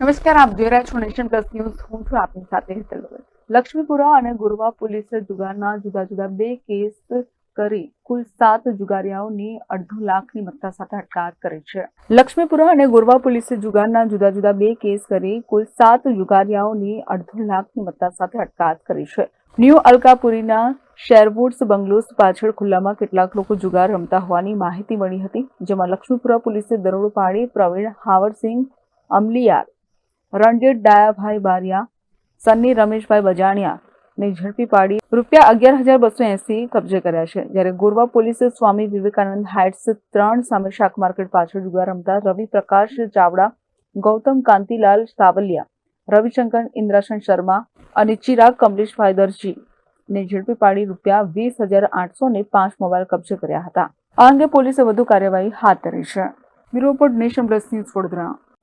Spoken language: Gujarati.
નમસ્કાર, આપ જોઈ રહ્યા છો નેશન પ્લસ ન્યૂઝ. હું છું આપની સાથે લક્ષ્મીપુરા અને ગુરવા પોલીસે જુગારના જુદા જુદા બે કેસ કરી કુલ સાત જુગારીયાઓની અડધો લાખની મત્તા સાથે અટકાયત કરી છે. લક્ષ્મીપુરા અને ગોરવા પોલીસે જુગારના જુદા જુદા બે કેસ કરી કુલ સાત જુગારીયાઓની અડધો લાખની મત્તા સાથે અટકાયત કરી છે. ન્યૂ અલકાપુરીના શેરવુડ્સ બંગલોસ પાછળ ખુલ્લામાં કેટલાક લોકો જુગાર રમતા હોવાની માહિતી મળી હતી, જેમાં લક્ષ્મીપુરા પોલીસે દરોડો પાડી પ્રવીણ હાવરસિંહ અમલિયાર રણજીત ડાયાભાઈ બારિયા, સન્ની રમેશભાઈ બજાણિયા ને ઝડપી પાડી રૂપિયા અગિયાર હજાર બસો એસી કબજે કર્યા છે. જ્યારે ગોરવા પોલીસે સ્વામી વિવેકાનંદ હાઇટ્સ ત્રણ સામે શાક માર્કેટ પાછળ જુગાર રમતા રવિ પ્રકાશ ચાવડા, ગૌતમ કાંતિલાલ સાવલિયા, રવિશંકર ઇન્દ્રાશન શર્મા અને ચિરાગ કમલેશભાઈ દરજી ને ઝડપી પાડી રૂપિયા વીસ હજાર આઠસો ને પાંચ મોબાઈલ કબજે કર્યા હતા. આ અંગે પોલીસે વધુ કાર્યવાહી હાથ ધરી છે. Bureau Nation Plus News Vadodara.